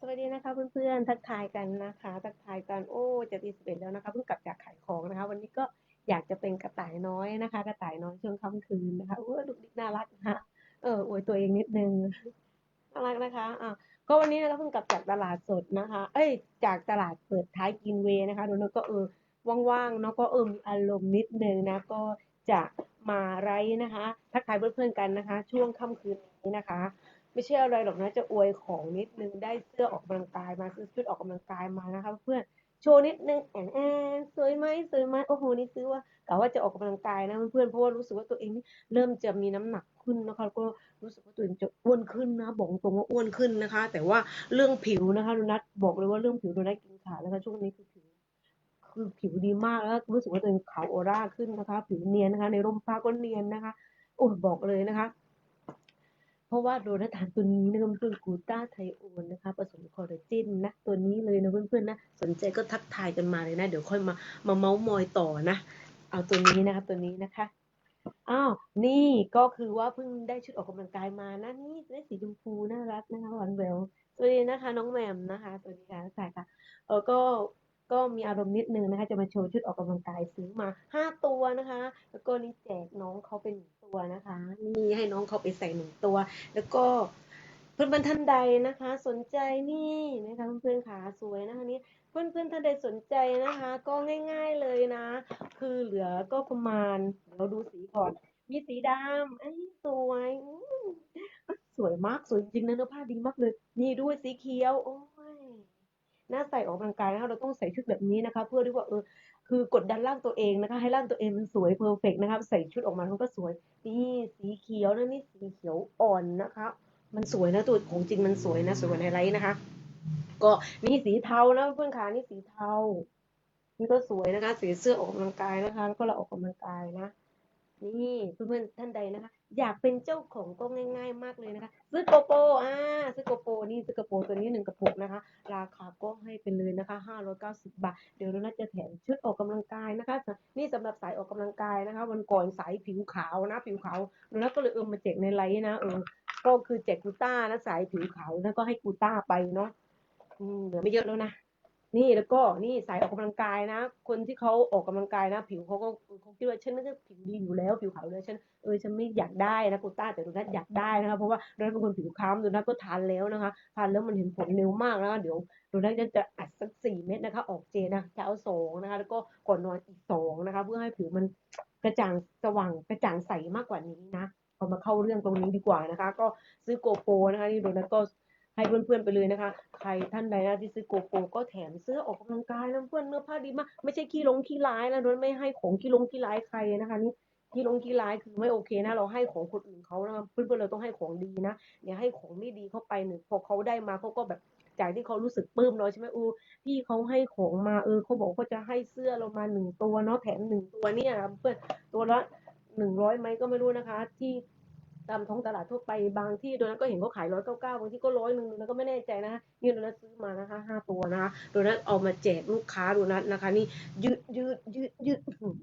สวัสดีนะคะเพื่อนๆทักทายกันนะคะ ทักทายกันโอ้จะตีสิบเอ็ดแล้วนะคะเพิ่งกลับจากขายของนะคะ วันนี้ก็อยากจะเป็นกระต่ายน้อยนะคะ กระต่ายน้อยช่วงค่ำคืนนะคะโอ้ดุดิกน่ารักนะคะเอออวยตัวเองนิดนึงน่ารักนะคะอะก็วันนี้นะคะเพิ่งกลับจากตลาดสดนะคะ เอ้ย จากตลาดเปิดท้ายกินเวย์นะคะดูแล้วก็เออว่างๆเนาะก็เออมีอารมณ์นิดนึงนะก็จะมาไล่นะคะ ทักทายเพื่อนๆกันนะคะ ช่วงค่ำคืนนี้นะคะ ไม่ใช่อะไรหรอกนะจะอวยของนิดนึงได้เสื้อออกกำลังกายมาซื้อชุดออกกำลังกายมานะคะ เพื่อนโชว์นิดนึงแอนแอนสวยไหมสวยไหมโอ้โหนี่ซื้อว่ากะว่าจะออกกำลังกายนะเพื่อนเพราะว่ารู้สึกว่าตัวเองนี่เริ่มจะมีน้ำหนักขึ้นนะคะก็รู้สึกว่าตัวเองจะอ้วนขึ้นนะบอกตรงว่าอ้วนขึ้นนะคะ แต่ว่าเรื่องผิวนะคะโดนัทบอกเลยว่าเรื่องผิวโดนัทกินขาดนะคะช่วงนี้คือผิวคือผิวดีมากแล้วรู้สึกว่าตัวเองขาวออร่าขึ้นนะคะ ผิวเนียนนะคะ ในร่มผ้าก็เนียนนะคะโอ้บอกเลยนะคะ ราะว่าโดนทานตัวนี้นะคะเพื่อนกูต้าไทโอนนะคะผสมคอลลาเจนนะตัวนี้เลยนะเพื่อนๆนะสนใจก็ทักทายกันมาเลยนะ เดี๋ยวค่อยมามาเมาส์มอยต่อนะ เอาตัวนี้นะคะตัวนี้นะคะอ้าวนี่ก็คือว่าเพิ่งได้ชุดออกกำลังกายมานะนี่ได้สีชมพูน่ารักนะคะหวานแหววสวัสดีนะคะ น้องแหมมนะคะสวัสดีค่ะใส่ค่ะเออก็ ก็มีอารมณ์นิดนึงนะคะจะมาโชว์ชุดออกกำลังกายซื้อมาห้าตัวนะคะ แล้วก็นี่แจกน้องเขาเป็นหนึ่งตัวนะคะ นี่ให้น้องเขาไปใส่หนึ่งตัว แล้วก็เพื่อนๆท่านใดนะคะ สนใจนี่นะคะเพื่อนๆขาสวยนะคะนี่เพื่อนๆท่านใดสนใจนะคะ ก็ง่าย ๆเลยนะ คือเหลือก็ประมาณเดี๋ยวเราดูสีก่อน มีสีดำอันนี้สวยสวยมากสวยจริงนะเนื้อผ้าดีมากเลย นี่ด้วยสีเขียวโอ้ ยน่าใส่ออกกำลังกายนะคะเราต้องใส่ชุดแบบนี้นะคะ เพื่อที่ว่าเออคือกดดันร่างตัวเองนะคะ ให้ร่างตัวเองมันสวยเพอร์เฟกนะคะใส่ชุดออกมามันก็สวยนี่สีเขียวนะนี่สีเขียวอ่อนนะคะ มันสวยนะตัวของจริงมันสวยนะสวยกว่าในไลฟ์นะคะ ก็นี่สีเทานะเพื่อนๆค่ะนี่สีเทานี่ก็สวยนะคะสีเสื้อออกกำลังกายนะคะ แล้วก็เราออกกำลังกายนะนี่เพื่อนๆท่านใดนะคะ อยากเป็นเจ้าของก็ง่าย ๆ มากเลยนะคะ ซื้อโกโปรอ่าซื้อโกโปรนี่ซื้อโกโปรตัวนี้หนึ่งกระปุกนะคะ ราคาก็ให้ไปเลยนะคะ590บาท เดี๋ยวเราน่าจะแถมชุดออกกำลังกายนะคะ นี่สำหรับสายออกกำลังกายนะคะ วันก่อนสายผิวขาวนะ ผิวขาวแล้วก็เลยเออมาแจกในไลน์นะเออก็คือแจกกูต้านะสายผิวขาวแล้วก็ให้กูต้าไปเนาะอืมเหลือไม่เยอะแล้วนะ นี่แล้วก็นี่สายออกกำลังกายนะ คนที่เขาออกกำลังกายนะ ผิวเขาก็เขาคิดว่าฉันน่าจะผิวดีอยู่แล้ว ผิวขาวเลยฉันเออฉันไม่อยากได้นะกูต้าแต่ดูนัทอยากได้นะคะเพราะว่าดูนัทเป็นคนผิวคล้ำดูนัทก็ทานแล้วนะคะทานแล้วมันเห็นผลเร็วมากนะคะเดี๋ยวดูนัทจะอัดสักสี่เม็ดนะคะ ออกเจนะเช้าสองนะคะ แล้วก็ก่อนนอนอีกสองนะคะ เพื่อให้ผิวมันกระจ่างสว่างกระจ่างใสมากกว่านี้นะเอามาเข้าเรื่องตรงนี้ดีกว่านะคะ ก็ซื้อโกโปรนะคะนี่ดูนัทก็ ให้เพื่อนๆไปเลยนะคะ ใครท่านใดนะที่ซื้อโกโปรก็แถมเสื้อออกกำลังกายนะเพื่อนเนื้อผ้าดีมากไม่ใช่ขี้ลงขี้ร้ายนะโดยไม่ให้ของขี้ลงขี้ร้ายใครนะคะนี่ขี้ลงขี้ร้ายคือไม่โอเคนะ เราให้ของคนอื่นเขานะเพื่อนๆเราต้องให้ของดีนะอย่าให้ของไม่ดีเข้าไปหนึ่งพอเขาได้มาเขาก็แบบจากที่เขารู้สึกปลื้มเนาใช่ไหมอูพี่เขาให้ของมาเออเขาบอกเขาจะให้เสื้อเรามาหนึ่งตัวเนาะแถมหนึ่งตัวเนี่ยเพื่อนตัวละหนึ่งร้อยไหมก็ไม่รู้นะคะ ที่ ตามท้องตลาดทั่วไปบางที่โดนัทก็เห็นเขาขายร้อยเก้าเก้าบางที่ก็ร้อยหนึ่งโดนัทก็ไม่แน่ใจนะคะนี่โดนัทซื้อมานะคะห้าตัวนะคะโดนัทเอามาแจกลูกค้าโดนัทนะคะ นี่ยืดยืดยืดยืด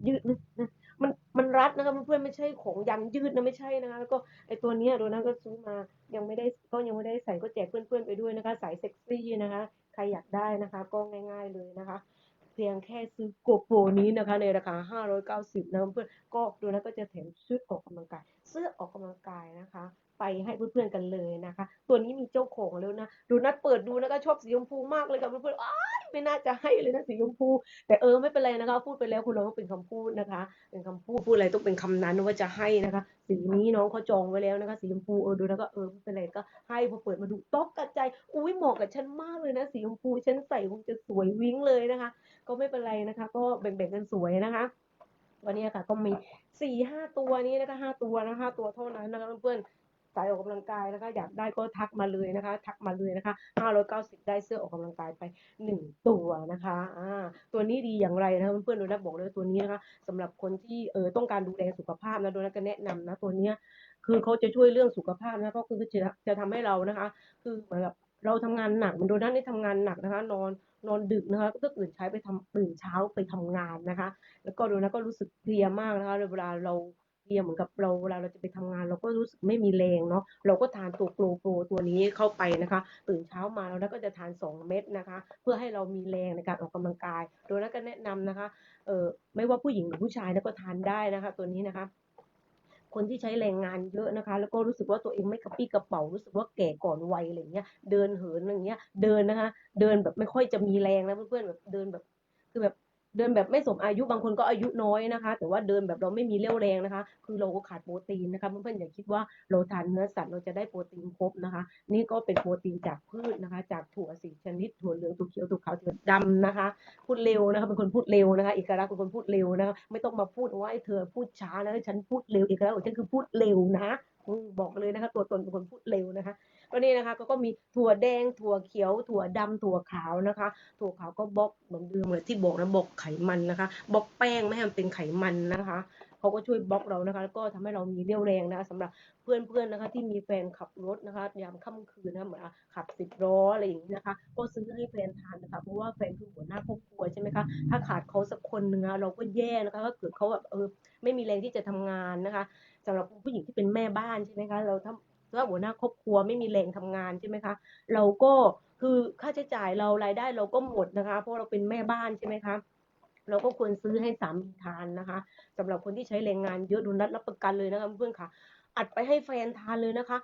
ยืดนะนะมันมันรัดนะคะเพื่อนไม่ใช่ของยันยืดนะไม่ใช่นะคะแล้วก็ไอตัวนี้โดนัทก็ซื้อมายังไม่ได้ก็ยังไม่ได้ใส่ก็แจกเพื่อนๆไปด้วยนะคะสายเซ็กซี่นะคะ ใครอยากได้นะคะ ก็ง่าย ๆเลยนะคะ เพียงแค่ซื้อโกโปรนี้นะคะ ในราคา 590 นะเพื่อนก็ดูนะก็จะแถมชุดออกกำลังกายเสื้อออกกำลังกายนะคะ ไปให้เพื่อนๆกันเลยนะคะ ตัวนี้มีเจ้าของแล้วนะ ดูนัดเปิดดูนะคะชอบสีชมพูมากเลยค่ะเพื่อนๆอ้า ไม่น่าจะให้เลยนะสีชมพู แต่เออไม่เป็นไรนะคะ พูดไปแล้วคุณเราก็เป็นคำพูดนะคะ เป็นคำพูดพูดอะไรต้องเป็นคำนั้นว่าจะให้นะคะ สีนี้น้องเขาจองไว้แล้วนะคะสีชมพูเออดูแล้วก็เออไม่เป็นไรก็ให้พอเปิดมาดูตกกระใจายอุ้ยเหมาะกับฉันมากเลยนะสีชมพูฉันใส่คงจะสวยวิ้งเลยนะคะ ก็ไม่เป็นไรนะคะ ก็แบ่งๆกันสวยนะคะวันนี้ค่ะก็มีสี่ห้าตัวนี้นะคะห้าตัวนะคะตัวเท่านั้นนะคะเพื่อน สายออกกำลังกายนะคะ อยากได้ก็ทักมาเลยนะคะ ทักมาเลยนะคะห้าร้อยเก้าสิบได้เสื้อออกกำลังกายไปหนึ่งตัวนะคะอ่าตัวนี้ดีอย่างไรนะคะเพื่อนๆโดนัทบอกเลยตัวนี้นะคะสำหรับคนที่เออต้องการดูแลสุขภาพนะโดนัทก็แนะนำนะตัวเนี้ยคือเขาจะช่วยเรื่องสุขภาพนะก็คือจะจะทำให้เรานะคะ คือเหมือนกับเราทำงานหนักมันโดนัทได้ทำงานหนักนะคะ นอนนอนดึกนะคะก็ตื่นเช้ไปทำตื่นเช้าไปทำงานนะคะ แล้วก็โดนัทก็รู้สึกเพลียมากนะคะเวลาเรา เพลียเหมือนกับเราเวลาเราจะไปทำงาน เราก็รู้สึกไม่มีแรงเนาะเราก็ทานตัวโกลโปรตัวนี้เข้าไปนะคะ ตื่นเช้ามาแล้วก็จะทาน 2 เม็ดนะคะ เพื่อให้เรามีแรงในการออกกำลังกาย โดยนั้นก็แนะนำนะคะเออไม่ว่าผู้หญิงหรือผู้ชายนะก็ทานได้นะคะ ตัวนี้นะคะคนที่ใช้แรงงานเยอะนะคะ แล้วก็รู้สึกว่าตัวเองไม่กระปี้กระเป๋ารู้สึกว่าแก่ก่อนวัยอะไรเงี้ยเดินเหินอะไรเงี้ยเดินนะคะ เดินแบบไม่ค่อยจะมีแรงนะเพื่อนๆแบบเดินแบบคือแบบ เดินแบบไม่สมอายุบางคนก็อายุน้อยนะคะ แต่ว่าเดินแบบเราไม่มีเรี่ยวแรงนะคะ คือเราก็ขาดโปรตีนนะคะเพื่อนๆอย่าคิดว่าเราทานเนื้อสัตว์เราจะได้โปรตีนครบนะคะ นี่ก็เป็นโปรตีนจากพืชนะคะ จากถั่วสีชนิดถั่วเหลืองถั่วเขียวถั่วขาวถั่วดำนะคะ พูดเร็วนะคะเป็นคนพูดเร็วนะคะเอกลักษณ์เป็นคนพูดเร็วนะคะไม่ต้องมาพูดว่าไอ้เธอพูดช้านะฉันพูดเร็วเอกลักษณ์ของฉันคือพูดเร็วนะบอกเลยนะคะ ตัวตนเป็นคนพูดเร็วนะคะ ก็นี่นะคะก็ก็มีถั่วแดง ถั่วเขียว ถั่วดำถั่วขาวนะคะ ถั่วขาวก็บล็อกเหมือนเดิมเลยที่บอกนะบล็อกไขมันนะคะบล็อกแป้งไม่ให้มันเป็นไขมันนะคะเขาก็ช่วยบล็อกเรานะคะแล้วก็ทำให้เรามีเรี่ยวแรงนะคะสำหรับเพื่อนๆนะคะ ที่มีแฟนขับรถนะคะยามค่ำคืนนะคะเหมือนขับสิบล้ออะไรอย่างนี้นะคะ ก็ซื้อให้แฟนทานนะคะเพราะว่าแฟนคือหัวหน้าครอบครัวใช่ไหมคะถ้าขาดเขาสักคนหนึ่งเราก็แย่นะคะถ้าเกิดเขาแบบเออไม่มีแรงที่จะทำงานนะคะสำหรับผู้หญิงที่เป็นแม่บ้านใช่ไหมคะเราถ้า ถ้าหัวหน้าครอบครัวไม่มีแรงทำงานใช่ไหมคะเราก็คือค่าใช้จ่ายเรารายได้เราก็หมดนะคะ เพราะเราเป็นแม่บ้านใช่ไหมคะเราก็ควรซื้อให้สามีทานนะคะสำหรับคนที่ใช้แรงงานเยอะดูนัดรับประกันเลยนะคะเพื่อนค่ะ อัดไปให้แฟนทานเลยนะคะ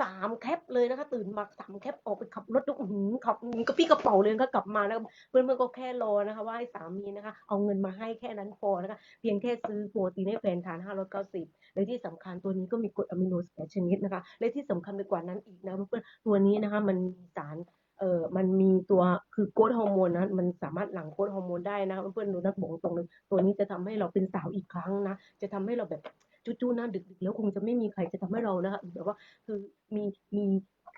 สามแคปเลยนะคะ ตื่นมาสามแคปออกไปขับรถดูหืมขับกระปี้กระเป๋าเลยนะคะกลับมาแล้วเพื่อนก็แค่รอนะคะ ว่าให้สามีนะคะ เอาเงินมาให้แค่นั้นพอนะคะ เพียงแค่ซื้อโปรตีนให้แฟนทาน590 และที่สำคัญตัวนี้ก็มีกรดอะมิโน18ชนิดนะคะ และที่สำคัญไปกว่านั้นอีกนะเพื่อนๆตัวนี้นะคะมันมีสารเออมันมีตัวคือโกรทฮอร์โมนนะ มันสามารถหลั่งโกรทฮอร์โมนได้นะเพื่อนๆดูนักบอกตรงเลยตัวนี้จะทำให้เราเป็นสาวอีกครั้งนะ จะทำให้เราแบบจู้ๆหน้าดึกๆแล้วคงจะไม่มีใครจะทำให้เรานะคะแบบว่าคือมีมี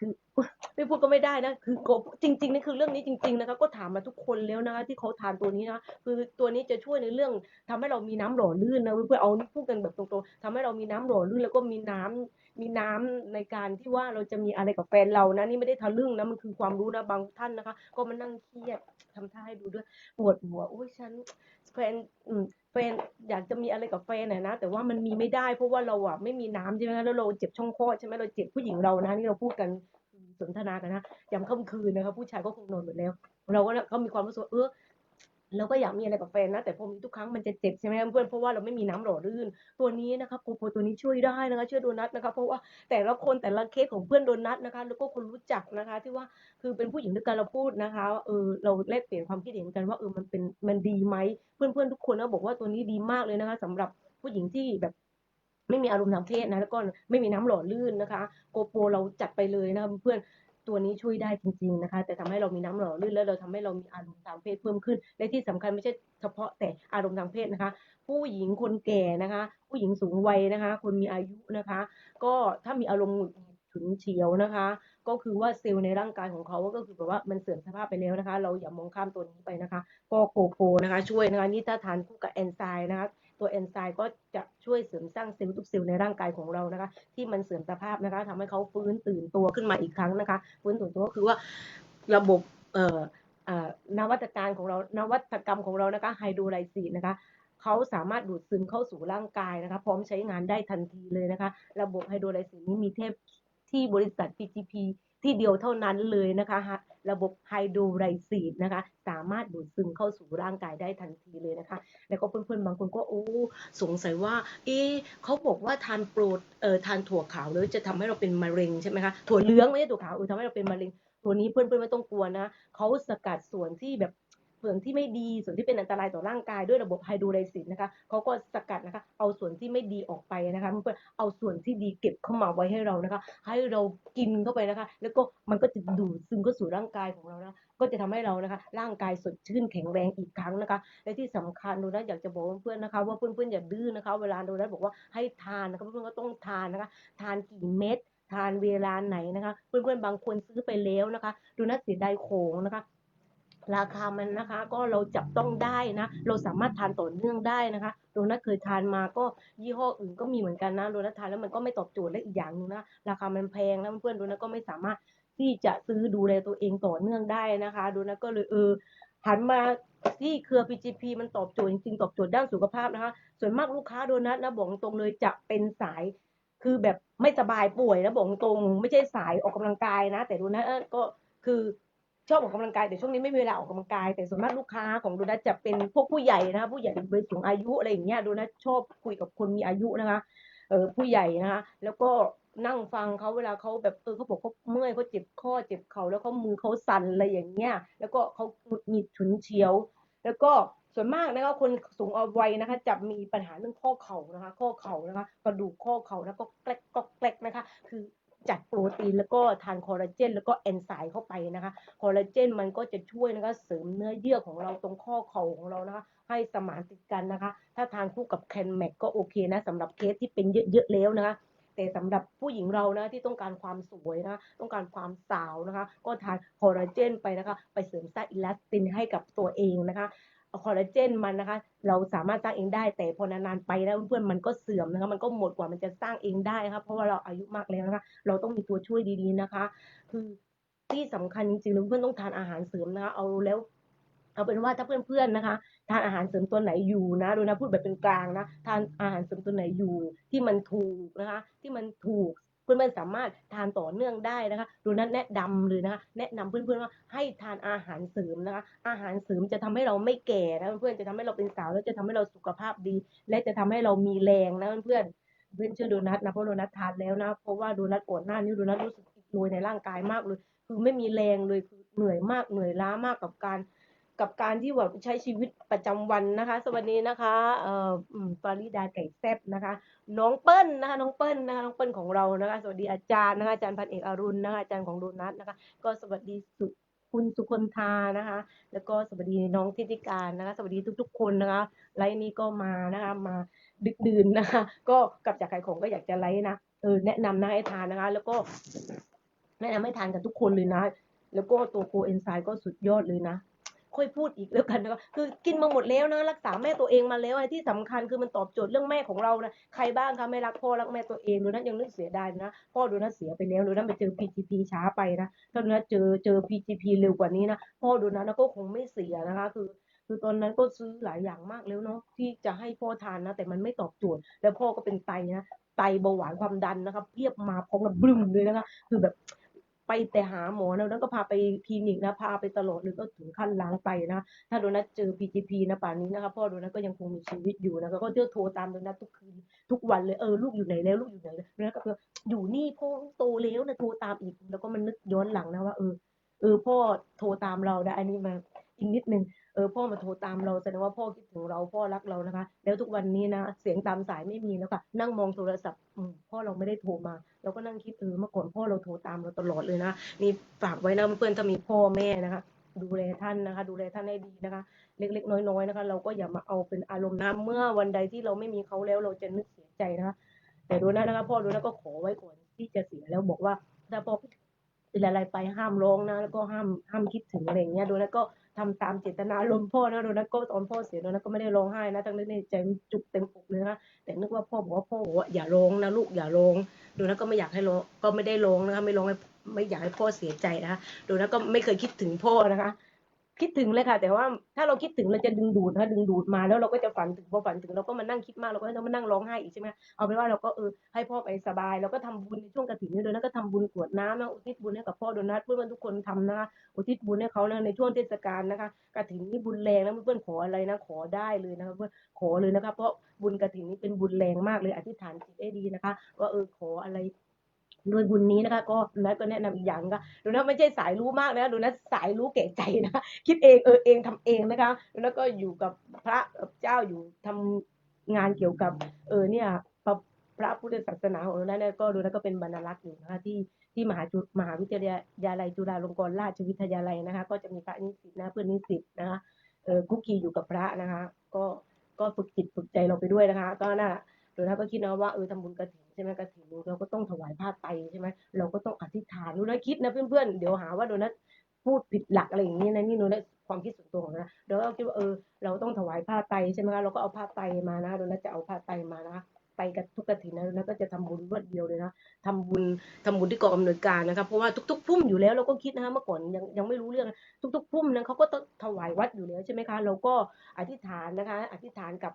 คือไม่พูดก็ไม่ได้นะคือจริงๆนี่คือเรื่องนี้จริง ๆ นะคะ ก็ถามมาทุกคนแล้วนะคะ ที่เขาทานตัวนี้นะคือตัวนี้จะช่วยในเรื่องทำให้เรามีน้ำหล่อลื่นนะเพื่อนๆเอาพูดกันแบบตรงๆทำให้เรามีน้ำหล่อลื่นแล้วก็มีน้ำมีน้ำในการที่ว่าเราจะมีอะไรกับแฟนเรานะนี่ไม่ได้ทะลึ่งนะมันคือความรู้นะบางท่านนะคะ ก็มานั่งเครียดทำท่าให้ดูด้วยปวดหัวโอ้ยฉัน แฟนอืมแฟนอยากจะมีอะไรกับแฟนน่ะนะ แต่ว่ามันมีไม่ได้เพราะว่าเราอะไม่มีน้ำใช่ไหมแล้วเราเจ็บช่องคลอดใช่ไหมเราเจ็บผู้หญิงเรานะนี่เราพูดกันสนทนากันนะยามค่ำคืนนะคะผู้ชายก็คงนอนหมดแล้ว เราก็ก็มีความรู้สึกเออ เราก็อยากมีอะไรกับแฟนนะแต่พอมีทุกครั้งมันจะเจ็บใช่ไหมเพื่อนเพราะว่าเราไม่มีน้ำหล่อลื่น ตัวนี้นะคะโกโปตัวนี้ช่วยได้นะคะช่วยโดนัทนะคะเพราะว่าแต่ละคนแต่ละเคสของเพื่อนโดนัทนะคะ แล้วก็คนรู้จักนะคะ ที่ว่าคือเป็นผู้หญิงด้วยกันเราพูดนะคะเออเราแลกเปลี่ยนความคิดเห็นกันว่าเออมันเป็นมันดีไหมเพื่อนเพื่อนๆทุกคนก็บอกว่าตัวนี้ดีมากเลยนะคะสำหรับผู้หญิงที่แบบไม่มีอารมณ์ทางเพศนะแล้วก็ไม่มีน้ำหล่อลื่นนะคะ โกโปเราจัดไปเลยนะคะเพื่อน ตัวนี้ช่วยได้จริง ๆนะคะ แต่ทำให้เรามีน้ำหล่อลื่นแล้วเราทำให้เรามีอารมณ์ทางเพศเพิ่มขึ้น และที่สำคัญไม่ใช่เฉพาะแต่อารมณ์ทางเพศนะคะ ผู้หญิงคนแก่นะคะ ผู้หญิงสูงวัยนะคะ คนมีอายุนะคะ ก็ถ้ามีอารมณ์หงุดหงิดฉุนเฉียวนะคะ ก็คือว่าเซลล์ในร่างกายของเขาก็คือแบบว่ามันเสื่อมสภาพไปแล้วนะคะ เราอย่ามองข้ามตัวนี้ไปนะคะ ก็โกโปนะคะ ช่วยนะคะนี่ถ้าทานคู่กับแอนไซม์นะคะ ตัวแอนไซม์ก็จะช่วยเสริมสร้างเซลล์ทุกเซลล์ในร่างกายของเรานะคะ ที่มันเสื่อมสภาพนะคะทำให้เขาฟื้นตื่นตัวขึ้นมาอีกครั้งนะคะ ฟื้นตื่นตัวก็คือว่าระบบเอ่อเอ่อนวัตการของเรานวัตกรรมของเรานะคะไฮโดรไลซีนะคะเขาสามารถดูดซึมเข้าสู่ร่างกายนะคะ พร้อมใช้งานได้ทันทีเลยนะคะ ระบบไฮโดรไลซีนี้มีเทพที่บริษัท PGP ที่เดียวเท่านั้นเลยนะคะฮะระบบไฮโดรไลซีดนะคะ สามารถดูดซึมเข้าสู่ร่างกายได้ทันทีเลยนะคะ แล้วก็เพื่อนๆบางคนก็โอ้สงสัยว่า เอ๊เขาบอกว่าทานโปรดเอ่อทานถั่วขาวแล้วจะทำให้เราเป็นมะเร็งใช่ไหมคะถั่วเหลืองไม่ใช่ถั่วขาวเออทำให้เราเป็นมะเร็ง ตัวนี้เพื่อนๆไม่ต้องกลัวนะเขาสกัดส่วนที่แบบ ส่วนที่ไม่ดีส่วนที่เป็นอันตรายต่อร่างกายด้วยระบบไฮโดรไลซิสนะคะเขาก็สกัดนะคะ เอาส่วนที่ไม่ดีออกไปนะคะเพื่อนเอาส่วนที่ดีเก็บเข้ามาไว้ให้เรานะคะ ให้เรากินเข้าไปนะคะ แล้วก็มันก็จะดูดซึมเข้าสู่ร่างกายของเรานะก็จะทำให้เรานะคะ ร่างกายสดชื่นแข็งแรงอีกครั้งนะคะ และที่สำคัญโดนัทอยากจะบอกเพื่อนๆนะคะ ว่าเพื่อนๆอย่าดื้อนะคะ เวลาโดนัทบอกว่าให้ทานนะคะเพื่อนๆก็ต้องทานนะคะ ทานกี่เม็ดทานเวลาไหนนะคะ เพื่อนๆบางคนซื้อไปแล้วนะคะโดนัทเสียดายของนะคะ ราคามันนะคะก็เราจับต้องได้นะ เราสามารถทานต่อเนื่องได้นะคะโดนัทเคยทานมาก็ยี่ห้ออื่นก็มีเหมือนกันนะโดนัททานแล้วมันก็ไม่ตอบโจทย์และอีกอย่างหนึงนะราคามันแพงนะเพื่อนโดนัทก็ไม่สามารถที่จะซื้อดูแลตัวเองต่อเนื่องได้นะคะโดนัทก็เลยเออหันมาที่เครือ PGP มันตอบโจทย์จริงๆตอบโจทย์ด้านสุขภาพนะคะ ส่วนมากลูกค้าโดนัทนะบอกตรงเลยจะเป็นสายคือแบบไม่สบายป่วยนะบอกตรงไม่ใช่สายออกกำลังกายนะ แต่โดนัทเออก็คือ ชอบออกกำลังกายแต่ช่วงนี้ไม่มีเวลาออกกำลังกาย แต่ส่วนมากลูกค้าของโดนัทจะเป็นพวกผู้ใหญ่นะคะผู้ใหญ่เป็นสูงอายุอะไรอย่างเงี้ยโดนัทชอบคุยกับคนมีอายุนะคะเออผู้ใหญ่นะคะแล้วก็นั่งฟังเขาเวลาเขาแบบเออเขาบอกเขาเมื่อยเขาเจ็บข้อเจ็บเข่าแล้วเขามือเขาสั่นอะไรอย่างเงี้ยแล้วก็เขาหงุดหงิดฉุนเฉียว แล้วก็ส่วนมากนะคะคนสูงวัยนะคะจะมีปัญหาเรื่องข้อเข่านะคะ ข้อเข่านะคะกระดูกข้อเข่าแล้วก็แกลกก็แกลกนะคะ คือ จัดโปรตีนแล้วก็ทานคอลลาเจนแล้วก็เอนไซม์เข้าไปนะคะ คอลลาเจนมันก็จะช่วยนะคะเสริมเนื้อเยื่อของเราตรงข้อเข่าของเรานะคะ ให้สมานติดกันนะคะ ถ้าทานคู่กับแคนแมกก็โอเคนะสำหรับเคสที่เป็นเยอะๆแล้วนะคะแต่สำหรับผู้หญิงเรานะที่ต้องการความสวยนะต้องการความสาวนะคะ ก็ทานคอลลาเจนไปนะคะ ไปเสริมสร้างอิลาสตินให้กับตัวเองนะคะ คอลลาเจนมันนะคะ เราสามารถสร้างเองได้ แต่พอนานๆไปแล้วเพื่อนๆมันก็เสื่อมนะคะ มันก็หมดกว่ามันจะสร้างเองได้นะคะเพราะว่าเราอายุมากแล้วนะคะ เราต้องมีตัวช่วยดีๆนะคะ คือที่สำคัญจริงๆเพื่อนๆต้องทานอาหารเสริมนะคะ เอาแล้วเอาเป็นว่าถ้าเพื่อนๆนะคะ ทานอาหารเสริมตัวไหนอยู่นะดูนะพูดแบบเป็นกลางนะทานอาหารเสริมตัวไหนอยู่ที่มันถูกนะคะ ที่มันถูก เพื่อนๆสามารถทานต่อเนื่องได้นะคะดูนั้นแนะนำเลยนะคะแนะนำเพื่อนๆว่าให้ทานอาหารเสริมนะคะ อาหารเสริมจะทำให้เราไม่แก่นะเพื่อนๆจะทำให้เราเป็นสาวแล้วจะทำให้เราสุขภาพดี และจะทำให้เรามีแรงนะเพื่อนๆเพื่อนเชื่อโดนัทนะเพราะโดนัททานแล้วนะเพราะว่าโดนัทก่อนหน้านี้โดนัทรู้สึกอิดโรยในร่างกายมากเลย คือไม่มีแรงเลยคือเหนื่อยมากเหนื่อยล้ามากกับการ กับการที่แบบใช้ชีวิตประจำวันนะคะ สวัสดีนะคะเอ่ออืมปาริดาไก่แซ่บนะคะ น้องเปิ้ลนะคะ น้องเปิ้ลนะคะ น้องเปิ้ลของเรานะคะ สวัสดีอาจารย์นะคะอาจารย์พันเอกอรุณนะคะอาจารย์ของโดนัทนะคะ ก็สวัสดีสุคุณสุคนธานะคะ แล้วก็สวัสดีน้องทิติการนะคะ สวัสดีทุก ๆ คนนะคะ ไลฟ์นี้ก็มานะคะ มาดึกดื่นนะคะ ก็กลับจากขายของก็อยากจะไลฟ์นะ เออ แนะนำนะให้ทานนะคะ แล้วก็แนะนำให้ทานกันทุกคนเลยนะ แล้วก็ตัวโคเอนไซม์ก็สุดยอดเลยนะ ค่อยพูดอีกแล้วกันนะคะคือกินมาหมดแล้วนะรักษาแม่ตัวเองมาแล้วไอ้ที่สำคัญคือมันตอบโจทย์เรื่องแม่ของเรานะใครบ้างคะไม่รักพ่อรักแม่ตัวเองดูนั้นยังนึกเสียดายนะพ่อดูนั้นเสียไปแล้วดูนั้นไปเจอ PGP ช้าไปนะถ้าดูนั้นเจอเจอ PGP เร็วกว่านี้นะพ่อดูนั้นก็คงไม่เสียนะคะคือคือตอนนั้นก็ซื้อหลายอย่างมากแล้วเนาะที่จะให้พ่อทานนะแต่มันไม่ตอบโจทย์แล้วพ่อก็เป็นไตนะไตเบาหวานความดันนะคะเพียบมาพร้อมกับบึ้มเลยนะคะคือแบบ ไปแต่หาหมอนะแล้วก็พาไปคลินิกนะพาไปตลอดเลยก็ถึงขั้นล้างไตนะ ถ้าโดนัทเจอ PGP นะป่านนี้นะคะพ่อโดนัทก็ยังคงมีชีวิตอยู่นะคะก็เที่ยวโทรตามโดนัททุกคืนทุกวันเลยเออลูกอยู่ไหนแล้วลูกอยู่ไหนแล้วโดนัทก็คืออยู่นี่พ่อโตแล้วนะโทรตามอีก แล้วก็มันนึกย้อนหลังนะว่าเออเออพ่อโทรตามเรานะอันนี้มาอีกนิดนึง เออพ่อมาโทรตามเราแสดงว่าพ่อคิดถึงเราพ่อรักเรานะคะ แล้วทุกวันนี้นะเสียงตามสายไม่มีแล้วค่ะนั่งมองโทรศัพท์พ่อเราไม่ได้โทรมา เราก็นั่งคิดเออเมื่อก่อนพ่อเราโทรตามเราตลอดเลยนะนี่ฝากไว้นะเพื่อนๆถ้ามีพ่อแม่นะคะ ดูแลท่านนะคะ ดูแลท่านให้ดีนะคะ เล็ก ๆ น้อยๆนะคะ เราก็อย่ามาเอาเป็นอารมณ์นะเมื่อวันใดที่เราไม่มีเขาแล้วเราจะนึกเสียใจนะคะ แต่ดูนะนะคะพ่อดูนะก็ขอไว้ก่อนที่จะเสียแล้วบอกว่าถ้าพ่อเป็นอะไรไปห้ามร้องนะ แล้วก็ห้ามห้ามคิดถึงอะไรเงี้ยดูนะก็ ทำตามเจตนาลมพ่อนะดูนะก็ตอนพ่อเสียดูนะก็ไม่ได้ร้องไห้นะทั้งในใจจุกเต็มอกเลยนะแต่นึกว่าพ่อบอกว่าพ่อบอกว่าอย่าร้องนะลูกอย่าร้องดูนะก็ไม่อยากให้ร้องก็ไม่ได้ร้องนะคะไม่ร้องไม่อยากให้พ่อเสียใจนะคะดูนะก็ไม่เคยคิดถึงพ่อนะคะ คิดถึงเลยค่ะ แต่ว่าถ้าเราคิดถึงเราจะดึงดูดนะคะดึงดูดมาแล้วเราก็จะฝันถึงพอฝันถึงเราก็มานั่งคิดมากเราก็ต้องมานั่งร้องไห้อีกใช่ไหมเอาเป็นว่าเราก็เออให้พ่อไปสบายเราก็ทำบุญในช่วงกฐินด้วยนะก็ทำบุญกวดน้ำนะอุทิศบุญให้กับพ่อโดนัทเพื่อนๆทุกคนทำนะคะอุทิศบุญให้เขานะในช่วงเทศกาลนะคะกฐินนี่บุญแรงนะเพื่อนๆขออะไรนะขอได้เลยนะคะเพื่อนขอเลยนะคะเพราะบุญกฐินนี่เป็นบุญแรงมากเลยอธิษฐานจิตได้ดีนะคะ ว่าเออขออะไร ด้วยบุญนี้นะคะก็นัทก็แนะนำอีกอย่างก็ดูนะไม่ใช่สายรู้มากนะดูนะสายรู้แก่ใจนะคะคิดเองเออเองทำเองนะคะแล้วก็อยู่กับพระเจ้าอยู่ทำงานเกี่ยวกับ เออเนี่ยพระพระพุทธศาสนาของเราเนี่ยก็ดูนะก็เป็นบรรลักษ์อยู่นะคะที่ที่มหาจุมหาวิทยาลัยจุฬาลงกรณราชวิทยาลัยนะคะ ก็จะมีพระนิสิตนะเพื่อนนิสิตนะคะเออคุกคีอยู่กับพระนะคะ ก็ก็ฝึกจิตฝึกใจเราไปด้วยนะคะ ก็น่า โดยท่าก็คิดนะว่าเออทำบุญกระถิ่นใช่ไหมกระถิ่นเราก็ต้องถวายผ้าไตรใช่ไหมเราก็ต้องอธิษฐานดูนะคิดนะเพื่อนๆเดี๋ยวหาว่าโดนัทพูดผิดหลักอะไรอย่างนี้นะนี่โดนัทความคิดส่วนตัวของนะเดี๋ยวเราคิดว่าเออเราต้องถวายผ้าไตรใช่ไหมคะเราก็เอาผ้าไตรมานะโดนัทจะเอาผ้าไตรมานะไปกับทุกกฐินนะแล้วก็จะทำบุญรวดเดียวเลยนะทำบุญทำบุญที่กองอำนวยการนะครับเพราะว่าทุกๆพุ่มอยู่แล้วเราก็คิดนะคะเมื่อก่อนยังยังไม่รู้เรื่องทุกๆพุ่มนั้นเขาก็ต้องถวายวัดอยู่แล้วใช่ไหมคะ เราก็อธิษฐานนะคะ อธิษฐานกับ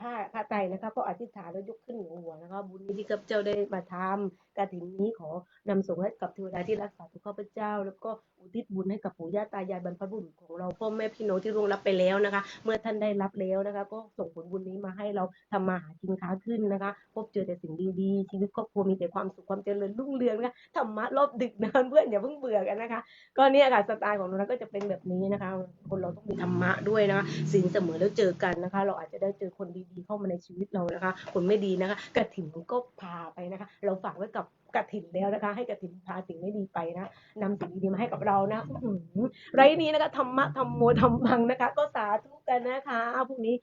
ผ้าผ้าไตรนะคะก็อธิษฐานแล้วยกขึ้นเหนือหัวนะคะบุญนี้ที่ข้าพเจ้าได้มาทำกฐินนี้ขอนำส่งให้กับเทวดาที่รักษาตัวข้าพเจ้า แล้วก็อุทิศบุญให้กับปู่ย่าตายายบรรพบุรุษของเราพ่อแม่พี่น้องที่ร่วงรับไปแล้วนะคะ เมื่อท่านได้รับแล้วนะคะ ก็ส่งผลบุญนี้มาให้เราทำมาหากินค้าขึ้นนะคะ พบเจอแต่สิ่งดีๆ ชีวิตครอบครัวมีแต่ความสุขความเจริญรุ่งเรืองนะคะธรรมะรอบดึกนะเพื่อนอย่าเพิ่งเบื่อกันนะคะ ก็เนี่ยค่ะสไตล์ของเราก็จะเป็นแบบนี้นะคะ คนเราต้องมีธรรมะด้วยนะคะศีลเสมอแล้วเจอกันนะคะ เราอาจจะได้เจอคนดีๆเข้ามาในชีวิตเรานะคะ คนไม่ดีนะคะกระถิ่นก็พาไปนะคะ เราฝากไว้กับกระถิ่นแล้วนะคะ ให้กระถิ่นพาสิ่งไม่ดีไปนะนำสิ่งดีๆมาให้กับเรานะไรนี้นะคะธรรมะธรรมโมธรรมังนะคะ ก็สาธุกันนะคะพรุ่งนี้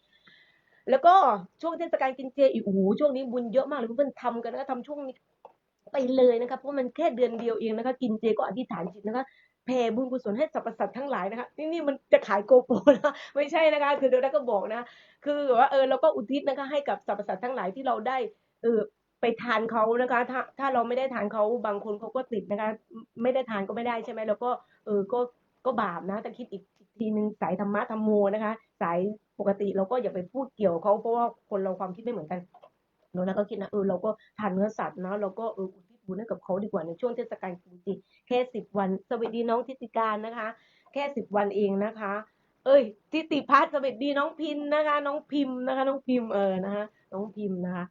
แล้วก็ช่วงเทศกาลกินเจอีกโอ้โหช่วงนี้บุญเยอะมากเลยเพื่อนๆทำกันนะคะทำช่วงนี้ไปเลยนะคะเพราะมันแค่เดือนเดียวเองนะคะ กินเจก็อธิษฐานจิตนะคะ แผ่บุญกุศลให้สรรพสัตว์ทั้งหลายนะคะนี่นี่มันจะขายโกโปรนะไม่ใช่นะคะ คือเดี๋ยวนะก็บอกนะ คือแบบว่าเออเราก็อุทิศนะคะให้กับสรรพสัตว์ทั้งหลายที่เราได้เออไปทานเขานะคะ ถ้าถ้าเราไม่ได้ทานเขาบางคนเขาก็ติดนะคะ ไม่ได้ทานก็ไม่ได้ใช่ไหมแล้วก็เออก็ก็บาปนะแต่คิดอีกทีหนึ่งสายธรรมะธรรมโมนะคะ สายปกติเราก็อย่าไปพูดเกี่ยวเขาเพราะว่าคนเราความคิดไม่เหมือนกันโนนะก็คิดนะเออเราก็ทานเนื้อสัตว์นะเราก็เอออุทิ บุญให้กับเขาดีกว่าในช่วงเทศกาลกินเจแค่สิบวัน สวัสดีน้องทิติการนะคะ แค่สิบวันเองนะคะ เอ้ยทิติพัฒน์สวัสดีน้องพินนะคะ น้องพิมพ์นะคะ น้องพิมพ์เออนะคะ น้องพิมพ์นะคะ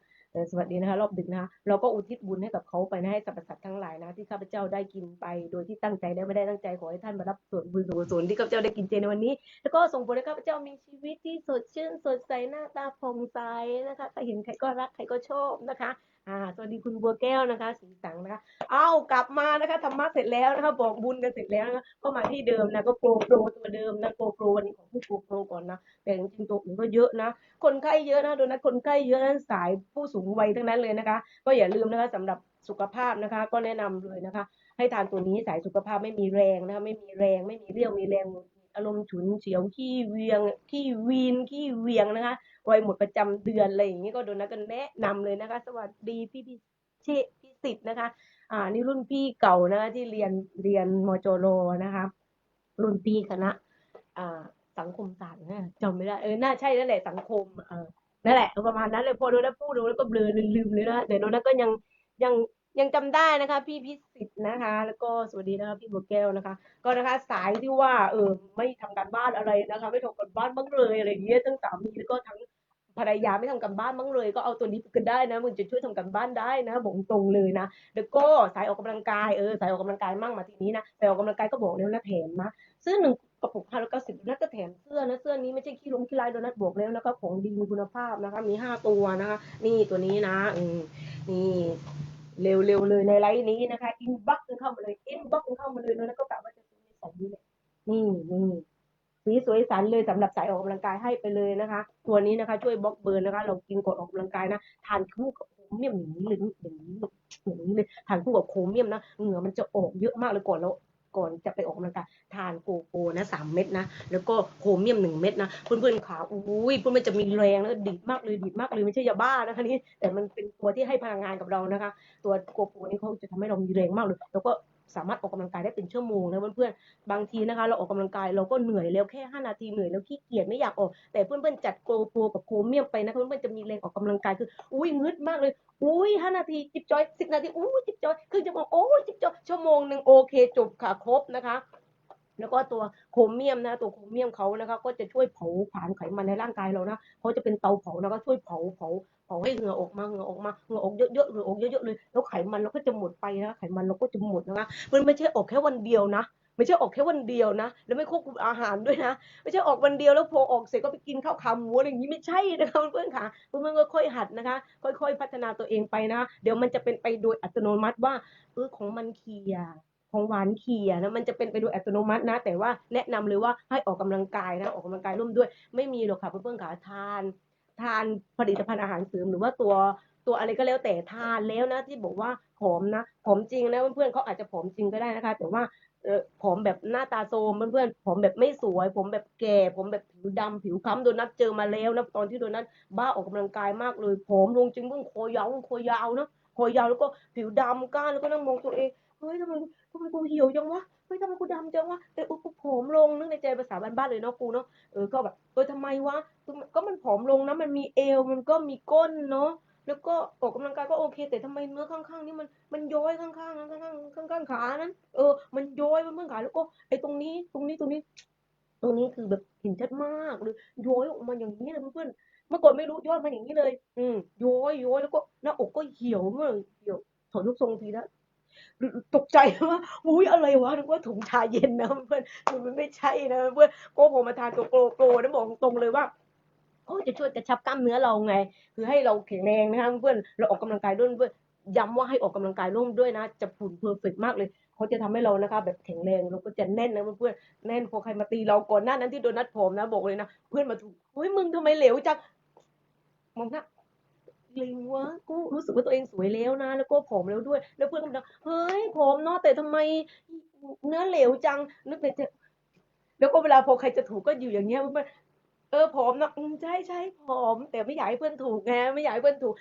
สวัสดีนะคะรอบดึกนะคะเราก็อุทิศบุญให้กับเขาไปนะให้สรรพสัตว์ทั้งหลายนะที่ข้าพเจ้าได้กินไป โดยที่ตั้งใจและไม่ได้ตั้งใจขอให้ท่านมารับส่วนบุญส่วนกุศลที่ข้าพเจ้าได้กินเจในวันนี้ แล้วก็ส่งผลให้ข้าพเจ้ามีชีวิตที่สดชื่นสดใสหน้าตาผ่องใสนะคะใครเห็นใครก็รักใครก็ชอบนะคะ อ่าสวัสดีคุณบัวแก้วนะคะสีสังนะคะ เอากลับมานะคะธรรมะเสร็จแล้วนะคะบอกบุญกันเสร็จแล้วนะคะก็มาที่เดิมนะก็โปรโปรตัวเดิมนะโปรโปรวันนี้ของผู้โปรโปรก่อนนะแต่จริงๆตัวอื่นก็เยอะนะ คนไข้เยอะนะโดนนะคนไข้เยอะนะสายผู้สูงวัยทั้งนั้นเลยนะคะ ก็อย่าลืมนะคะสำหรับสุขภาพนะคะ ก็แนะนำเลยนะคะ ให้ทานตัวนี้สายสุขภาพไม่มีแรงนะคะไม่มีแรงไม่มีเรี่ยวมีแรง อารมณ์ฉุนเฉียวขี้เวียงขี้วีนขี้เวียงนะคะวัยหมดประจำเดือนอะไรอย่างนี้ก็โดนนะก็แนะนำเลยนะคะ สวัสดีพี่พี่เชพี่สิทธิ์นะคะ อ่า นี่รุ่นพี่เก่านะคะที่เรียนเรียนมจโรนะคะ รุ่นพี่คณะอ่าสังคมศาสตร์นะจำไม่ได้เออน่าใช่นั่นแหละสังคมเออนั่นแหละประมาณนั้นเลยพอโดนพูดโดูแล้วก็เบลอลืมเลยนะแต่โดนก็ยังยัง ยังจำได้นะคะ พี่พิสิทธ์นะคะ แล้วก็สวัสดีนะคะพี่บัวแก้วนะคะ ก็นะคะสายที่ว่าเออไม่ทำการบ้านอะไรนะคะ ไม่ทำการบ้านบ้างเลยอะไรอย่างเงี้ยทั้งสามีแล้วก็ทั้งภรรยาไม่ทำการบ้านบ้างเลย ก็เอาตัวนี้กันได้นะมันจะช่วยทำการบ้านได้นะบอกตรงเลยนะแล้วก็สายออกกำลังกายเออสายออกกำลังกายมั่งมาทีนี้นะสายออกกำลังกายก็บอกแล้วนะแถมนะซื้อหนึ่งกระปุกห้าร้อยเก้าสิบนัดก็แถมเสื้อนะเสื้อนี้ไม่ใช่ขี้ลงขี้ลายโดนัทบอกแล้วนะคะของดีมีคุณภาพนะคะมีห้าตัวนะคะ นี่ตัวนี้นะอืมนี่ เร็วๆเลยในไลน์นี้นะคะอินบ็อกซ์เข้ามาเลยอินบ็อกซ์เข้ามาเลยแล้วก็กะว่าจะซื้อในสายนี้แหลยนี่นี่สีสวยสันเลยสำหรับสายออกกำลังกายให้ไปเลยนะคะ ตัวนี้นะคะ ช่วยบล็อกเบิร์นนะคะ เรากินกดอออกกำลังกายนะทานคู่กับโครเมียมอย่างนี้เลยอย่างนี้เลยอย่างนี้เลยทานคู่กับโครเมียมนะเหงื่อมันจะออกเยอะมากเลยก่อนแล้ว ก่อนจะไปออกกำลังกายทานโกโก้นะสามเม็ดนะ แล้วก็โคเมียมหนึ่งเม็ดนะ เพื่อนๆขาอุ้ยเพื่อนมันจะมีแรงแล้วดีดมากเลยดีดมากเลยไม่ใช่ยาบ้านะคะนี่แต่มันเป็นตัวที่ให้พลังงานกับเรานะคะ ตัวโกโก้นี่เขาจะทำให้เรามีแรงมากเลย แล้วก็ สามารถออกกำลังกายได้เป็นชั่วโมงนะเพื่อนๆ บางทีนะคะ เราออกกำลังกายเราก็เหนื่อยแล้วแค่ 5 นาทีเหนื่อยแล้วขี้เกียจไม่อยากออก แต่เพื่อนๆจัดโกโปรกับโครเมียมไปนะคะเพื่อนๆจะมีแรงออกกำลังกายคือ อุ้ยงึดมากเลย อุ้ยห้านาทีจิบจอยสิบนาทีอุ้ยจิบจอยคือจะบอกโอ้ยจิบจอยชั่วโมงหนึ่งโอเคจบค่ะครบนะคะ แล้วก็ตัวโครเมียมนะตัวโครเมียมเขานะคะก็จะช่วยเผาผลาญไขมันในร่างกายเรานะเขาจะเป็นเตาเผานะก็ช่วยเผาเผาเผาให้เหงื่อออกมาเหงื่อออกมาเหงื่อออกเยอะๆเหงื่อออกเยอะๆเลยแล้วไขมันเราก็จะหมดไปนะไขมันเราก็จะหมดนะคะมันไม่ใช่ออกแค่วันเดียวนะไม่ใช่ออกแค่วันเดียวนะ แล้วไม่ควบคุมอาหารด้วยนะ ไม่ใช่ออกวันเดียวแล้วพอออกเสร็จก็ไปกินข้าวขาหมูอะไรอย่างนี้ไม่ใช่นะคะเพื่อนๆค่ะเพื่อนๆค่อยหัดนะคะ ค่อย ๆ พัฒนาตัวเองไปนะ เดี๋ยวมันจะเป็นไปโดยอัตโนมัติว่าเออของมันเคีย ของหวานเคียนะมันจะเป็นไปโดยอัตโนมัตินะ แต่ว่าแนะนำเลยว่าให้ออกกำลังกายนะออกกำลังกายร่วมด้วย ไม่มีหรอกค่ะเพื่อนๆค่ะทาน ทานผลิตภัณฑ์อาหารเสริมหรือว่าตัวตัวอะไรก็แล้วแต่ทานแล้วนะที่บอกว่าผอมนะผอมจริงนะเพื่อนๆเขาอาจจะผอมจริงก็ได้นะคะ แต่ว่าเออผอมแบบหน้าตาโทมเพื่อนๆผอมแบบไม่สวย ผมแบบแก่ผมแบบผิวดำผิวคล้ำโดนัทเจอมาแล้วนะตอนที่โดนัทบ้าออกกำลังกายมากเลยผอมลงจริงเพิ่งคอยาวคอยาวนะคอยาวแล้วก็ผิวดำก้านแล้วก็นั่งมองตัวเองเฮ้ยทำไม ทำไมกูเหี่ยวจังวะเฮ้ยทำไมกูดำจังวะแต่อุกูผอมลงนึกในใจภาษาบ้านๆเลยเนาะกูเนาะเออก็แบบเออทำไมวะก็มันผอมลงนะมันมีเอวมันก็มีก้นเนาะแล้วก็ออกกำลังกายก็โอเค แต่ทำไมเนื้อข้างๆนี่มันมันย้อยข้างๆนั้นข้างๆข้างๆขานั้น เออ มันย้อยมันเมื่อขาแล้วก็ไอ้ตรงนี้ตรงนี้ตรงนี้ ตรงนี้คือแบบเห็นชัดมากเลยย้อยออกมาอย่างนี้เลยเพื่อนเมื่อก่อนไม่รู้ย้อยมาอย่างนี้เลย อืมย้อยย้อยแล้วก็หน้าอกก็เหี่ยวมากเหี่ยวถอดลูกทรงทีนะ ตกใจว่าอุ้ยอะไรวะนึกว่าถุงชาเย็นนะเพื่อนมันไม่ใช่นะเพื่อนก็ผมมาทานตัวโกโกนะบอกตรงเลยว่าเขาจะช่วยกระชับกล้ามเนื้อเราไง คือให้เราแข็งแรงนะคะเพื่อนเราออกกำลังกายด้วยเพื่อนย้ำว่าให้ออกกำลังกายร่วมด้วยนะ จะผุนเพอร์เฟกมากเลยเขาจะทำให้เรานะคะ แบบแข็งแรงเราก็จะแน่นนะเพื่อนแน่นพอใครมาตีเราก่อนหน้านั้นที่โดนัทผมนะบอกเลยนะเพื่อนมาถูกเฮ้ยมึงทำไมเหลวจังมองหน้า เลยวะกูรู้สึกว่าตัวเองสวยแล้วนะ แล้วก็ผอมแล้วด้วย แล้วเพื่อนก็บอกเฮ้ยผอมเนาะแต่ทำไมเนื้อเหลวจังนึกในใจแล้วก็เวลาพอใครจะถูกก็อยู่อย่างเงี้ยเอนเออผอมนะใช่ใช่ผอม แต่ไม่อยากให้เพื่อนถูกไงไม่อยากให้เพื่อนถูก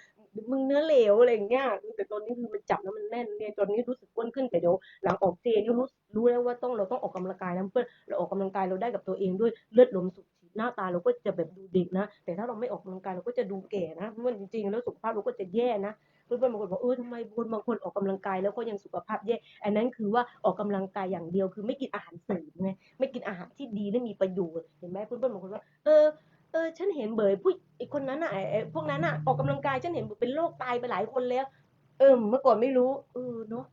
มึงเนื้อเหลวอะไรอย่างเงี้ยแต่ตอนนี้คือมันจับแล้วมันแน่นเนี่ยตอนนี้รู้สึกอ้วนขึ้นแต่เดี๋ยวหลังออกเจนรู้รู้แล้วว่าต้องเราต้องออกกำลังกายนะเพื่อนเราออกกำลังกายเราได้กับตัวเองด้วยเลือดลมสูบฉีด หน้าตาเราก็จะแบบดูเด็กนะ แต่ถ้าเราไม่ออกกำลังกายเราก็จะดูแก่นะเพื่อนจริงๆ แล้วสุขภาพเราก็จะแย่นะเพื่อนๆบางคนบอกเออทำไมคนบางคนออกกำลังกายแล้วก็ยังสุขภาพแย่อันนั้นคือว่าออกกำลังกายอย่างเดียวคือไม่กินอาหารเสริมไงไม่กินอาหารที่ดีและมีประโยชน์เห็นไหมเพื่อนๆบางคนว่าเออเออฉันเห็นเบยผู้ไอ้คนนั้นอะไอ้พวกนั้นอะออกกำลังกายฉันเห็นเป็นโรคตายไปหลายคนแล้ว เออเมื่อก่อนไม่รู้เออเนาะ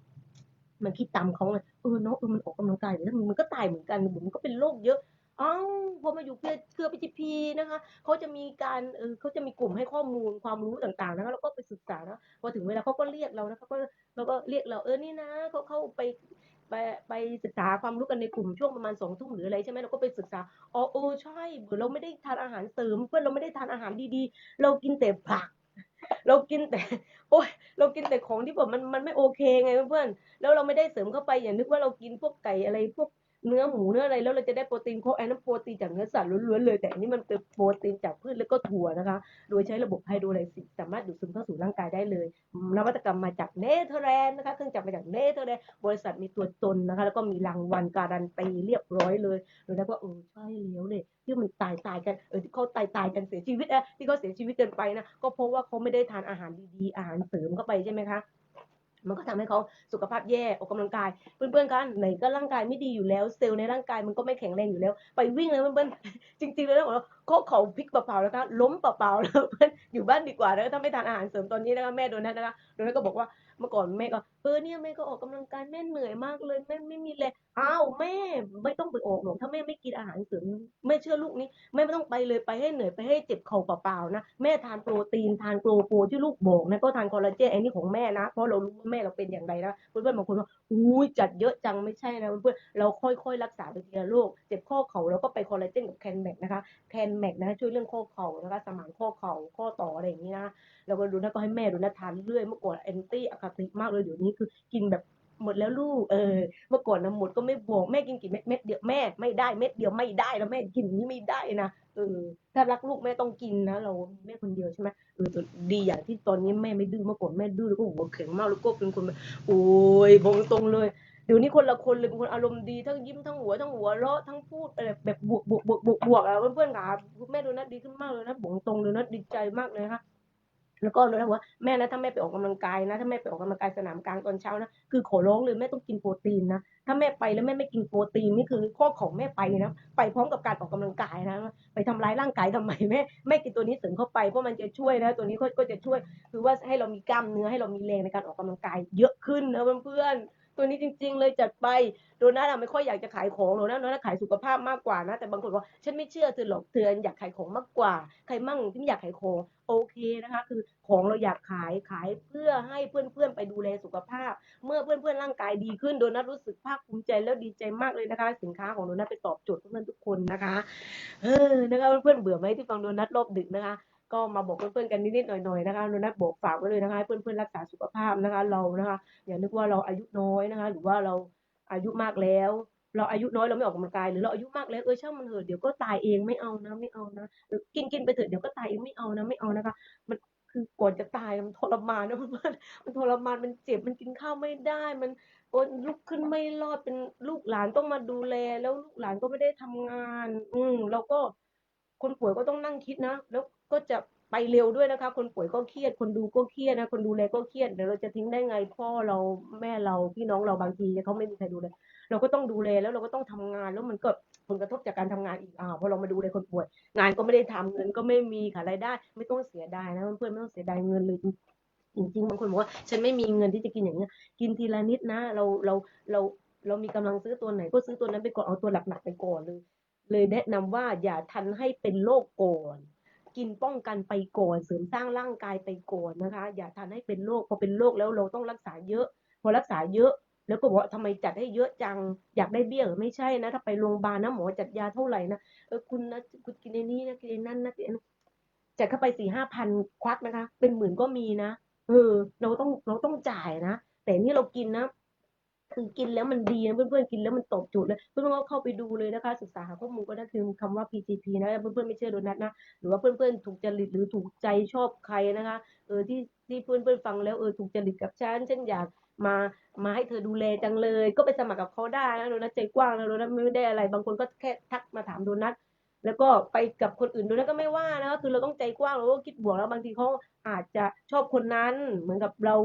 มันคิดตามเขาไงเออเนาะเออมันออกกำลังกายแต่ถ้ามันก็ตายเหมือนกันมันก็เป็นโรคเยอะ อ้าวพอมาอยู่เครือเครือพีจีพีนะคะเขาจะมีการเออเขาจะมีกลุ่มให้ข้อมูลความรู้ต่างๆนะคะแล้วก็ไปศึกษานะพอถึงเวลาเขาก็เรียกเรานะเขาก็เราก็เรียกเราเออนี่นะเขาเข้าไปไปไปศึกษาความรู้กันในกลุ่มช่วงประมาณสองทุ่มหรืออะไรใช่ไหมเราก็ไปศึกษาอ๋อเออใช่เหมือนเราไม่ได้ทานอาหารเสริม เพื่อนเราไม่ได้ทานอาหารดีๆ เรากินแต่ผัก เรากินแต่โอ้ยเรากินแต่ของที่แบบมันมันไม่โอเคไงเพื่อนๆแล้วเราไม่ได้เสริมเข้าไปอย่านึกว่าเรากินพวกไก่อะไรพวก เนื้อหมูเนื้ออะไรแล้วเราจะได้โปรตีนเขาไอ้นั่นโปรตีนจากเนื้อสัตว์ล้วนๆเลย แต่อันนี้มันเป็นโปรตีนจากพืชแล้วก็ถั่วนะคะ โดยใช้ระบบไฮโดรไลซิสสามารถดูดซึมเข้าสู่ร่างกายได้เลยนวัตกรรมมาจากเนเธอร์แลนด์นะคะเครื่องจักรมาจากเนเธอร์แลนด์บริษัทมีตัวตนนะคะ แล้วก็มีรางวัลการันตีเรียบร้อยเลยเลยแล้วก็เออใช่แล้วเลยที่มันตายตายกันเออที่เขาตายตายกันเสียชีวิตอะที่เขาเสียชีวิตเกินไปนะก็เพราะว่าเขาไม่ได้ทานอาหารดีๆอาหารเสริมเข้าไปใช่ไหมคะ มันก็ทำให้เขาสุขภาพแย่ออกกำลังกาย เพื่อนๆกันไหนก็ร่างกายไม่ดีอยู่แล้ว เซลล์ในร่างกายมันก็ไม่แข็งแรงอยู่แล้ว ไปวิ่งเลยเพื่อนๆจริงๆเลยนะบอกว่าก็เขาพลิกเปล่าๆแล้วก็ล้มเปล่าๆแล้วเพื่อนอยู่บ้านดีกว่าแล้วถ้าไม่ทานอาหารเสริมตอนนี้นะคะแม่โดนัทนะคะโดนัทก็บอกว่า เมื่อก่อนแม่ก็เออเนี่ยแม่ก็ออกกำลังกายแม่เหนื่อยมากเลยแม่ไม่มีแรงอ้าวแม่ไม่ต้องไปออกหรอกถ้าแม่ไม่กินอาหารเสริมแม่เชื่อลูกนี้แม่ไม่ต้องไปเลยไปให้เหนื่อยไปให้เจ็บเข่าเปล่าๆนะแม่ทานโปรตีนทานโกลโปรที่ลูกบอกนะก็ทานคอลลาเจนไอ้นี่ของแม่นะเพราะเรารู้ว่าแม่เราเป็นอย่างไรนะเพื่อนๆบางคนว่าอุ้ยจัดเยอะจังไม่ใช่นะเพื่อนๆเราค่อยๆรักษาไปทีละโรคเจ็บข้อเข่าเราก็ไปคอลลาเจนกับแคนแมกนะคะแคนแมกนะช่วยเรื่องข้อเข่านะคะสมานข้อเข่าข้อต่ออะไรอย่างนี้นะแล้วก็ดูนะก็ให้แม่ดูนะทานเรื่อยเมื่อก่อนแอนตี้อะคาติมากเลยเดี๋ยวนี้คือกินแบบหมดแล้วลูกเออเมื่อก่อนนะหมดก็ไม่บอกแม่กินกี่เม็ดเม็ดเดียวแม่ไม่ได้เม็ดเดียวไม่ได้แล้วแม่กินนี้ไม่ได้นะเออถ้ารักลูกแม่ต้องกินนะเราแม่คนเดียวใช่ไหมเออดีอย่างที่ตอนนี้แม่ไม่ดื้อเมื่อก่อนแม่ดื้อแล้วก็หัวแข็งมากแล้วก็เป็นคนแบบโอ้ยบอกตรงเลยเดี๋ยวนี้คนละคนเลยเป็นคนอารมณ์ดีทั้งยิ้มทั้งหัวทั้งหัวเราะทั้งพูดอะไรแบบบวกบวกบวกบวกบวกอะเพื่อนๆค่ะแม่ดูนะดีขึ้นมากเลยนะบอกตรงเลยนะดีใจมากเลยนะคะ แล้วก็เลยว่าแม่นะถ้าแม่ไปออกกำลังกายนะ ถ้าแม่ไปออกกำลังกายสนามกลางตอนเช้านะคือขอร้องเลยแม่ต้องกินโปรตีนนะถ้าแม่ไปแล้วแม่ไม่กินโปรตีนนี่คือข้อของแม่ไปนะไปพร้อมกับการออกกำลังกายนะ ไปทำร้ายร่างกายทำไมแม่แม่กินตัวนี้เสริมเข้าไปเพราะมันจะช่วยนะ ตัวนี้ก็จะช่วย คือว่าให้เรามีกล้ามเนื้อให้เรามีแรงในการออกกำลังกายเยอะขึ้นนะเพื่อนๆ ตัวนี้จริง ๆ เลยจัดไปโดนัทอะไม่ค่อยอยากจะขายของหรอกนะโดนัทขายสุขภาพมากกว่านะ แต่บางคนบอกฉันไม่เชื่อเธอหรอกเธออยากขายของมากกว่า ใครมั่งที่ไม่อยากขายของโอเคนะคะ คือของเราอยากขายขายเพื่อให้เพื่อนๆไปดูแลสุขภาพ เมื่อเพื่อนๆร่างกายดีขึ้นโดนัทรู้สึกภาคภูมิใจแล้วดีใจมากเลยนะคะ สินค้าของโดนัทไปตอบโจทย์เพื่อนๆทุกคนนะคะเออนะคะเพื่อนๆเบื่อไหมที่ฟังโดนัทรอบดึกนะคะ ก็มาบอกเพื่อนๆกันนิดๆหน่อยๆนะคะโดนัทบอกฝากไว้เลยนะคะให้เพื่อนๆรักษาสุขภาพนะคะ เรานะคะ อย่านึกว่าเราอายุน้อยนะคะ หรือว่าเราอายุมากแล้ว เราอายุน้อยเราไม่ออกกำลังกายหรือเราอายุมากแล้วเออช่างมันเถอะเดี๋ยวก็ตายเองไม่เอานะไม่เอานะหรือกินกินไปเถอะเดี๋ยวก็ตายเองไม่เอานะไม่เอานะคะ มันคือก่อนจะตายมันทรมานนะเพื่อนมันทรมานมันเจ็บมันกินข้าวไม่ได้มันโอนลุกขึ้นไม่รอดเป็นลูกหลานต้องมาดูแล แล้วลูกหลานก็ไม่ได้ทำงาน อืมเราก็คนป่วยก็ต้องนั่งคิดนะแล้ว ก็จะไปเร็วด้วยนะคะ คนป่วยก็เครียด คนดูก็เครียดนะ คนดูแลก็เครียด เดี๋ยวเราจะทิ้งได้ไง พ่อเราแม่เราพี่น้องเราบางทีเขาไม่มีใครดูแล เราก็ต้องดูแลแล้วเราก็ต้องทำงาน แล้วมันก็ผลกระทบจากการทำงานอีกอ่าพอเรามาดูแลคนป่วย งานก็ไม่ได้ทำเงินก็ไม่มีค่ะรายได้ ไม่ต้องเสียดายนะเพื่อนไม่ต้องเสียดายเงินเลยจริงๆบางคนบอกว่าฉันไม่มีเงินที่จะกินอย่างเงี้ย กินทีละนิดนะ เราเราเราเรามีกำลังซื้อตัวไหนก็ซื้อตัวนั้นไปก่อนเอาตัวหนักๆไปก่อนเลย เลยแนะนำว่าอย่าทันให้เป็นโรคก่อน กินป้องกันไปก่อนเสริมสร้างร่างกายไปก่อนนะคะ อย่าทันให้เป็นโรคพอเป็นโรคแล้วเราต้องรักษาเยอะ พอรักษาเยอะแล้วก็บอกว่าทำไมจัดให้เยอะจังอยากได้เบี้ยเหรอไม่ใช่นะถ้าไปโรงพยาบาลนะหมอจัดยาเท่าไหร่นะเออคุณนะคุณกินไอ้นี้นะกินไอ้นั่นนะกินจัดเข้าไปสี่ห้าพันควักนะคะ เป็นหมื่นก็มีนะเออเราต้องเราต้องจ่ายนะแต่นี่เรากินนะ คือกินแล้วมันดีนะเพื่อนๆกินแล้วมันตอบโจทย์เลยเพื่อนๆก็เข้าไปดูเลยนะคะ ศึกษาหาข้อมูลก็ได้คือคำว่า PGP นะเพื่อนๆไม่เชื่อโดนัทนะ หรือว่าเพื่อนๆถูกจริตหรือถูกใจชอบใครนะคะเออที่ที่เพื่อนๆฟังแล้วเออถูกจริตกับฉันฉันอยากมามาให้เธอดูแลจังเลย ก็ไปสมัครกับเขาได้นะโดนัทใจกว้างนะโดนัทไม่ได้อะไร บางคนก็แค่ทักมาถามโดนัท แล้วก็ไปกับคนอื่นดูแล้วก็ไม่ว่านะคือเราต้องใจกว้างเราก็คิดบวกแล้วบางทีเขาอาจจะชอบคนนั้น เหมือนกับเรา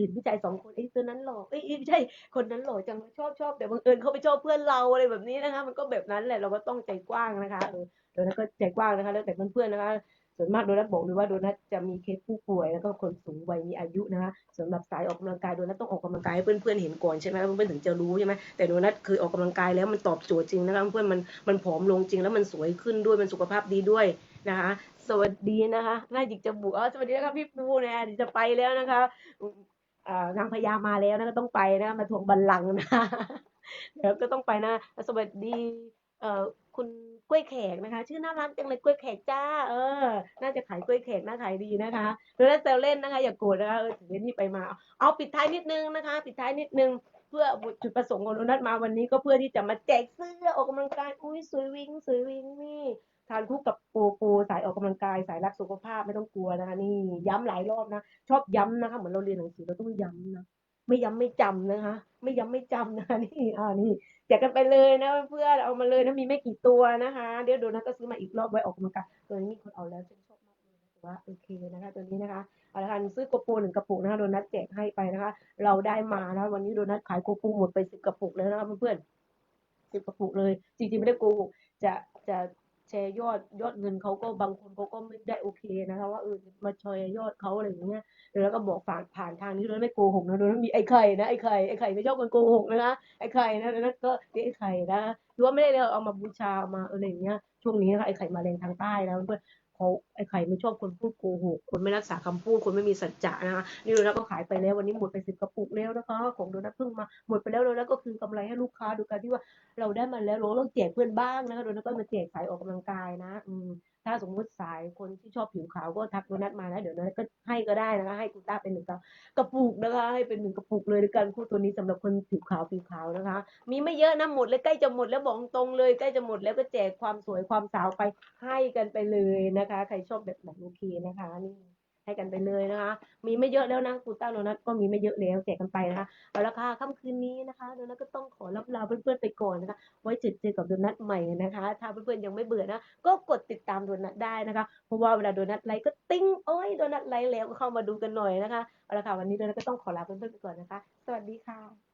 เห็นผู้ชายสองคนไอ้ตัวนั้นหล่อไอ้ไม่ใช่คนนั้นหล่อจังชอบชอบแต่บังเอิญเขาไปชอบเพื่อนเราอะไรแบบนี้นะคะ มันก็แบบนั้นแหละเราก็ต้องใจกว้างนะคะเออแล้วก็ใจกว้างนะคะ แล้วแต่เพื่อนๆนะคะ ส่วนมากโดนัทบอกเลยว่าโดนัทจะมีเคสผู้ป่วยแล้วก็คนสูงวัยมีอายุนะคะสำหรับสายออกกำลังกายโดนัทต้องออกกำลังกายให้เพื่อนๆเห็นก่อนใช่ไหมเพื่อนๆถึงจะรู้ใช่ไหมแต่โดนัทเคยออกกำลังกายแล้วมันตอบโจทย์จริงนะคะเพื่อนมันมันผอมลงจริงแล้วมันสวยขึ้นด้วยมันสุขภาพดีด้วยนะคะสวัสดีนะคะน่าจิกจะบุกอ๋อสวัสดีนะคะพี่ปูเนี่ยจะไปแล้วนะคะอ่านางพญามาแล้วนะก็ต้องไปนะมาทวงบัลลังก์นะเดี๋ยวก็ต้องไปนะสวัสดีเอ่อ คุณกล้วยแขกนะคะ ชื่อน่ารักจังเลยกล้วยแขกจ้า เออ น่าจะขายกล้วยแขกน่าขายดีนะคะโดนัทเซลเล่นนะคะ อย่าโกรธนะคะเออถึงที่ไปมา เอาปิดท้ายนิดนึงนะคะ ปิดท้ายนิดนึงเพื่อจุดประสงค์ของโดนัทมาวันนี้ก็เพื่อที่จะมาแจกเสื้อออกกำลังกายอุ้ยสวยวิงสวยวิงนี่ทานคู่กับโปโปสายออกกำลังกายสายรักสุขภาพไม่ต้องกลัวนะคะนี่ย้ำหลายรอบนะชอบย้ำนะคะเหมือนเราเรียนหนังสือเราต้องย้ำนะ ไม่ย้ำไม่จำนะคะ ไม่ย้ำไม่จำนะคะนี่อ่านี่แจกกันไปเลยนะเพื่อนเอามาเลยนะมีไม่กี่ตัวนะคะ เดี๋ยวโดนัทก็ซื้อมาอีกรอบไว้ออกกำลังกายตัวนี้มีคนเอาแล้วฉันชอบมากเลยนะถือว่าโอเคนะคะตัวนี้นะคะเอาละค่ะซื้อโกโปรหนึ่งกระปุกนะคะโดนัทแจกให้ไปนะคะ เราได้มานะวันนี้โดนัทขายโกโปรหมดไปสิบกระปุกแล้วนะคะเพื่อนๆสิบกระปุกเลยจริงๆไม่ได้โกหกจะจะ แชร์ยอดยอดเงินเขาก็บางคนเขาก็ไม่ได้โอเคนะคะ ว่าเออมาแชร์ยอดเขาอะไรอย่างเงี้ยแล้วก็บอกผ่านผ่านทางนี้ด้วยไม่โกหกนะโดยม่มีไอ้ไข่นะไอ้ไข่ไอ้ไข่ไม่ชอบคนโกหกนะคะไอ้ไข่นะแล้วก็ไอ้ไข่นะหรือว่าไม่ได้เอามาบูชามาอะไรอย่างเงี้ยช่วงนี้นะคะไอ้ไข่มาแรงทางใต้นะเพื่อน เขาไอ้ไข่ไม่ชอบคนพูดโกหกคนไม่รักษาคำพูดคนไม่มีสัจจะนะคะนี่โดนัทก็ขายไปแล้ววันนี้หมดไปสิบกระปุกแล้วนะคะ ของโดนัทเพิ่งมาหมดไปแล้วโดนัทก็คืนกำไรให้ลูกค้าโดยการที่ว่าเราได้มาแล้วเราต้องแจกเพื่อนบ้างนะคะโดนัทก็มาแจกสายออกกำลังกายนะ อืม ถ้าสมมุติสายคนที่ชอบผิวขาวก็ทักโดนัทมานะเดี๋ยวโดนัทก็ให้ก็ได้นะคะ ให้กูต้าเป็นหนึ่งกระปุกนะคะ ให้เป็นหนึ่งกระปุกเลยด้วยกันคู่ตัวนี้สำหรับคนผิวขาวผิวขาวนะคะ มีไม่เยอะนะหมดแล้วใกล้จะหมดแล้วบอกตรงเลยใกล้จะหมดแล้วก็แจกความสวยความสาวไปให้กันไปเลยนะคะ ใครชอบแบบไหนโอเคนะคะนี่ ให้กันไปเลยนะคะ มีไม่เยอะแล้วนะกูต้าโดนัทก็มีไม่เยอะแล้วแจกกันไปนะคะเอาละค่ะค่ำคืนนี้นะคะโดนัทก็ต้องขอรับลาเพื่อนๆไปก่อนนะคะ ไว้เจอเจอกับโดนัทใหม่นะคะ ถ้าเพื่อนๆยังไม่เบื่อนะ ก็กดติดตามโดนัทได้นะคะ เพราะว่าเวลาโดนัทไลค์ก็ติ้งโอ้ยโดนัทไลค์แล้วก็เข้ามาดูกันหน่อยนะคะเอาละค่ะวันนี้โดนัทก็ต้องขอลาเพื่อนๆไปก่อนนะคะ สวัสดีค่ะ